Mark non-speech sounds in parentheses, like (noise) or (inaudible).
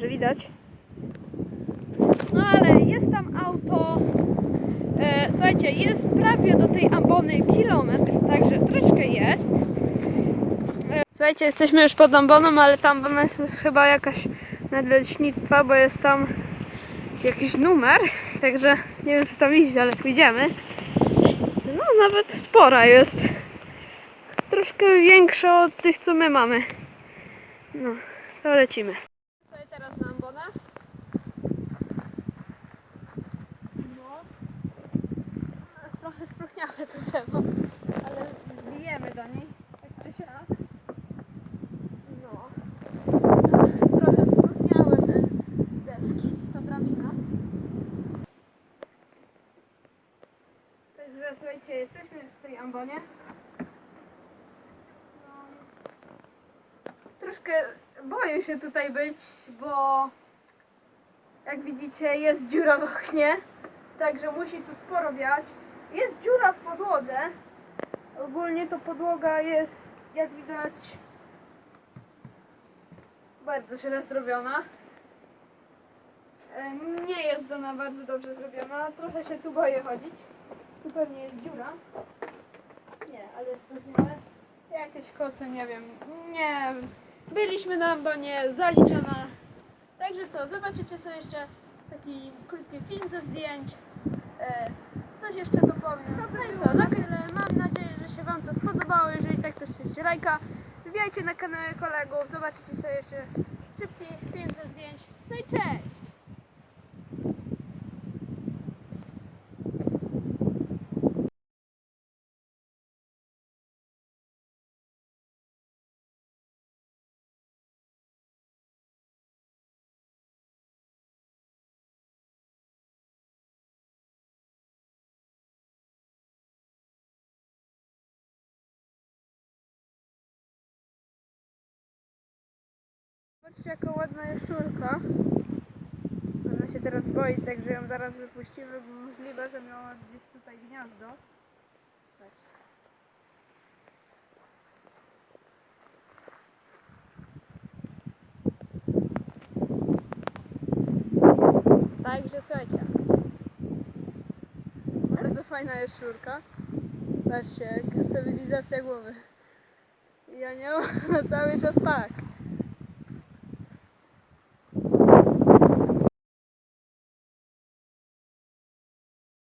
dobrze widać. No ale jest tam auto. E, słuchajcie, jest prawie do tej ambony kilometr, także troszkę jest. E, słuchajcie, jesteśmy już pod amboną, ale tam ambona jest chyba jakaś nadleśnictwa, bo jest tam jakiś numer, (laughs) także nie wiem czy tam iść, ale pójdziemy. No nawet spora jest. Troszkę większa od tych co my mamy. No, to lecimy. Sobie teraz na ambonę. No. Trochę spróchniałe to drzewo, ale wbijemy do niej. Tak czy siak. No. Trochę spróchniałe te deski, ta drabina. Także słuchajcie, jesteśmy w tej ambonie. No. Troszkę boję się tutaj być, bo jak widzicie jest dziura w oknie, także musi tu sporo wiać. Jest dziura w podłodze. Ogólnie to podłoga jest, jak widać, bardzo źle zrobiona. E, Nie jest ona bardzo dobrze zrobiona. Trochę się tu boję chodzić. Tu pewnie jest dziura. Nie, ale jest spóźnione. Jakieś koce, nie wiem. Nie. Byliśmy na ambonie, zaliczona. Także co, zobaczycie sobie jeszcze taki krótki film ze zdjęć. E, coś jeszcze dopowiem. No i co, na tyle. Mam nadzieję, że się Wam to spodobało. Jeżeli tak, to jeszcze lajka. Wbijajcie na kanały kolegów. Zobaczycie sobie jeszcze szybki film ze zdjęć. No i cześć! Zobaczcie jaka ładna jaszczurka. Ona się teraz boi, także ją zaraz wypuścimy, bo możliwe, że miała gdzieś tutaj gniazdo. Także słuchajcie. Bardzo fajna jaszczurka. Patrzcie, stabilizacja głowy. Ja nie mam na (laughs) cały czas tak.